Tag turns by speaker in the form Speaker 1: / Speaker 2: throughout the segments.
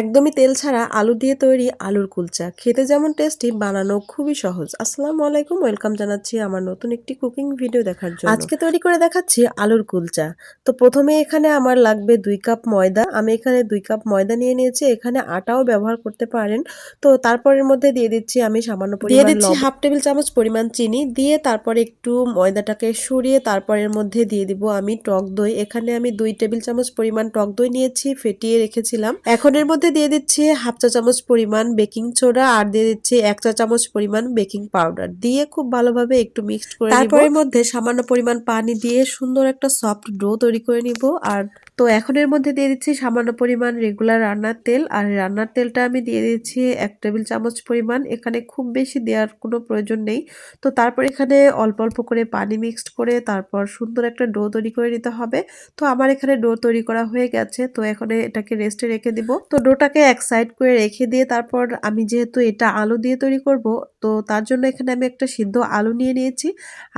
Speaker 1: একদমই তেল ছাড়া আলু দিয়ে তৈরি আলুর কুলচা। খেতে যেমন টেস্টি বানানো খুবই সহজ। আসসালামু আলাইকুম ওয়েলকাম জানাচ্ছি আমার নতুন একটি কুকিং ভিডিও দেখার জন্য। আজকে তৈরি করে দেখাচ্ছি আলুর কুলচা। তো প্রথমে এখানে আমার লাগবে দুই কাপ ময়দা। আমি এখানে দুই কাপ ময়দা নিয়ে নিয়েছি। এখানে আটাও ব্যবহার করতে পারেন। তো তারপরের মধ্যে দিয়ে দিচ্ছি আমি সামান্য দিয়ে দিচ্ছি হাফ টেবিল চামচ পরিমাণ চিনি। দিয়ে তারপরে একটু ময়দাটাকে সরিয়ে তারপরের মধ্যে দিয়ে দিব আমি টক দই। এখানে আমি দুই টেবিল চামচ পরিমাণ টক দই নিয়েছি ফেটিয়ে রেখেছিলাম। এখন এর মধ্যে দিয়ে দিচ্ছি হাফ চা চামচ পরিমাণ বেকিং সোডা আর দিয়ে দিচ্ছি এক চা চামচ পরিমাণ বেকিং পাউডার। দিয়ে খুব ভালোভাবে একটু মিক্সড করে তারপরের মধ্যে সামান্য পরিমাণ পানি দিয়ে সুন্দর একটা সফট ডো তৈরি করে নিব। আর তো এখন এর মধ্যে দিয়ে দিচ্ছি সামান্য পরিমাণ রেগুলার রান্নার তেল। আর রান্নার তেলটা আমি দিয়ে দিচ্ছি এক টেবিল চামচ পরিমাণ। এখানে খুব বেশি দেওয়ার কোনো প্রয়োজন নেই। তো তারপর এখানে অল্প অল্প করে পানি মিক্সড করে তারপর সুন্দর একটা ডো তৈরি করে নিতে হবে। তো আমার এখানে ডো তৈরি করা হয়ে গেছে। তো এখন এটাকে রেস্টে রেখে দিব। তো ডোটাকে এক সাইড করে রেখে দিয়ে তারপর আমি যেহেতু এটা আলু দিয়ে তৈরি করব তো তার জন্য এখানে আমি একটা সিদ্ধ আলু নিয়ে নিয়েছি।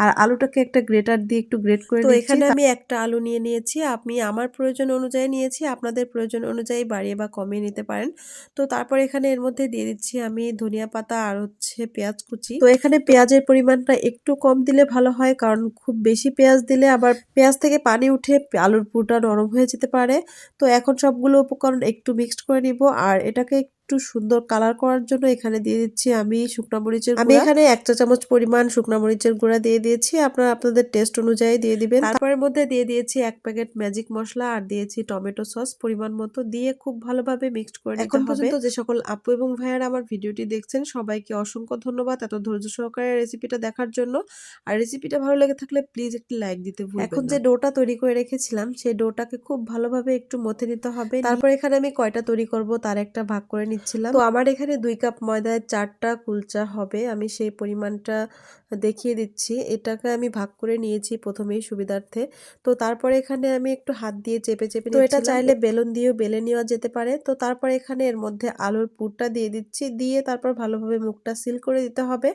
Speaker 1: আর আলুটাকে একটা গ্রেটার দিয়ে একটু গ্রেট করে তো এখানে আমি একটা আলু নিয়ে নিয়েছি। আমি আমার প্রয়োজন অনুযায়ী নিয়েছি আপনাদের প্রয়োজন অনুযায়ী বাড়িয়ে বা কমিয়ে নিতে পারেন। তো তারপর এখানে এর মধ্যে দিয়ে দিচ্ছি আমি ধনিয়া পাতা আর হচ্ছে পেঁয়াজ কুচি। তো এখানে পেঁয়াজের পরিমাণটা একটু কম দিলে ভালো হয় কারণ খুব বেশি পেঁয়াজ দিলে আবার পেঁয়াজ থেকে পানি উঠে আলুর পুরটা নরম হয়ে যেতে পারে। তো এখন সবগুলো উপকরণ একটু মিক্সড করে নিব আর এটাকে একটু সুন্দর কালার করার জন্য এখানে দিয়ে দিচ্ছি আমি শুকনা মরিচের আমি এখানে এক চা চামচ পরিমাণ শুকনা মরিচের গুঁড়া দিয়ে দিয়েছি। আপনারা আপনাদের টেস্ট অনুযায়ী দিয়ে দিবেন। তারপরের মধ্যে দিয়ে দিয়েছি এক প্যাকেট ম্যাজিক মশলা আর দিয়েছি টমেটো সস পরিমাণ মতো দিয়ে খুব ভালোভাবে মিক্সড করে এখন পর্যন্ত যে সকল আপু এবং ভাইয়ার আমার ভিডিওটি দেখছেন সবাইকে অসংখ্য ধন্যবাদ এত ধৈর্য সহকারে রেসিপিটা দেখার জন্য। আর রেসিপিটা ভালো লেগে থাকলে প্লিজ একটি লাইক দিতে ভুলবেন এখন যে ডোটা তৈরি করে রেখেছিলাম সেই ডোটাকে খুব ভালোভাবে একটু মথে নিতে হবে। তারপর এখানে আমি কয়টা তৈরি করব তার একটা ভাগ করে নিচ্ছিলাম। তো আমার এখানে দুই কাপ ময়দায় চারটা কুলচা হবে। আমি সেই পরিমাণটা দেখিয়ে দিচ্ছি। এটাকে আমি ভাগ করে নিয়েছি প্রথমেই সুবিধার্থে। তো তারপরে এখানে আমি একটু হাত দিয়ে চেপে চেপে তো এটা চাইলে বেলুন দিয়েও বেলে নেওয়া যেতে পারে। তো তারপরে এখানে এর মধ্যে আলুর পুরটা দিয়ে দিচ্ছি। দিয়ে তারপর ভালোভাবে মুখটা সিল করে দিতে হবে।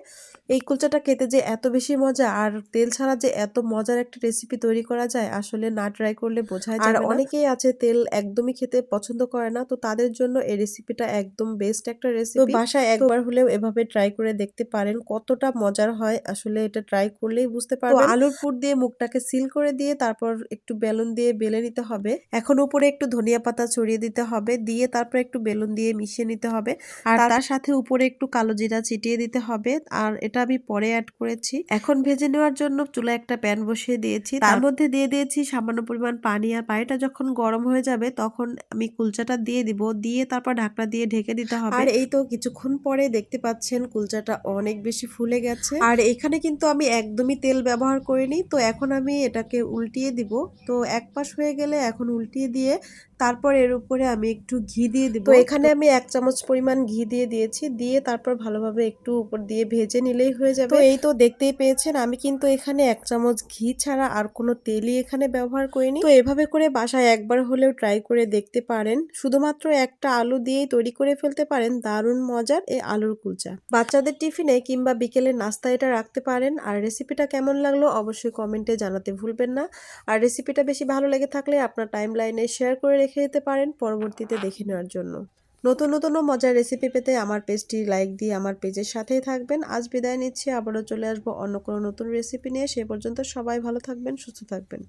Speaker 1: এই কুলচাটা খেতে যে এত বেশি মজা আর তেল ছাড়া যে এত মজার একটা রেসিপি তৈরি করা যায় আসলে না ট্রাই করলে বোঝা যায় আর অনেকেই আছে তেল একদমই খেতে পছন্দ করে না। তো তাদের জন্য এই রেসিপিটা একদম বেস্ট একটা রেসিপি বাসায় একবার হলেও এভাবে ট্রাই করে দেখতে পারেন কতটা মজার হয়। আসলে এটা ট্রাই করলেই বুঝতে পারবেন। আলুর পুর দিয়ে মুখটাকে সিল করে দিয়ে তারপর একটু বেলুন দিয়ে বেলে নিতে হবে। এখন উপরে একটু ধনিয়া পাতা ছড়িয়ে দিতে হবে দিয়ে তারপর একটু বেলুন দিয়ে মিশিয়ে নিতে হবে। আর তার সাথে উপরে একটু কালো জিরা চিটিয়ে দিতে হবে। আর এটা আমি পরে অ্যাড করেছি। এখন ভেজে নেওয়ার জন্য চুলা একটা প্যান বসিয়ে দিয়েছি। তার মধ্যে দিয়ে দিয়েছি সামান্য পরিমাণ পানি আর পানিটা যখন গরম হয়ে যাবে তখন আমি কুলচাটা দিয়ে দিব। দিয়ে তারপর ঢাকনা দিয়ে ঢেকে দিতে হবে। আর এই তো কিছুক্ষণ পরে দেখতে পাচ্ছেন কুলচাটা অনেক বেশি ফুলে গেছে। আর এখানে কিন্তু আমি একদমই তেল ব্যবহার করিনি তো এখন আমি এটাকে উল্টিয়ে দিব। তো এক পাশ হয়ে গেলে এখন উল্টিয়ে দিয়ে তারপর এর উপরে আমি একটু ঘি দিয়ে দিব। তো এখানে আমি এক চামচ পরিমাণ ঘি দিয়ে দিয়েছি দিয়ে তারপর ভালোভাবে একটু উপর দিয়ে ভেজে নিলেই হয়ে যাবে। তো এই তো দেখতেই পেয়েছেন আমি কিন্তু এখানে এক চামচ ঘি ছাড়া আর কোনো তেলই এখানে ব্যবহার করিনি। তো এভাবে করে বাসায় একবার হলেও ট্রাই করে দেখতে পারেন। শুধুমাত্র একটা আলু দিয়েই তৈরি করে ফেলতে পারেন দারুণ মজার এই আলুর কুলচা। বাচ্চাদের টিফিনে কিংবা বিকেলে নাস্তা এটা রাখতে পারেন। আর রেসিপিটা কেমন লাগল অবশ্যই কমেন্টে জানাতে ভুলবেন না। আর রেসিপিটা বেশি ভালো লেগে থাকলে আপনার টাইম লাইনে শেয়ার করে রেখে দিতে পারেন পরবর্তীতে দেখে নেওয়ার জন্য। নতুন নতুন মজার রেসিপি পেতে আমার পেজটি লাইক দিয়ে আমার পেজের সাথেই থাকবেন। আজ বিদায় নিচ্ছি, আবারও চলে আসব অন্য কোনো নতুন রেসিপি নিয়ে। সে পর্যন্ত সবাই ভালো থাকবেন, সুস্থ থাকবেন।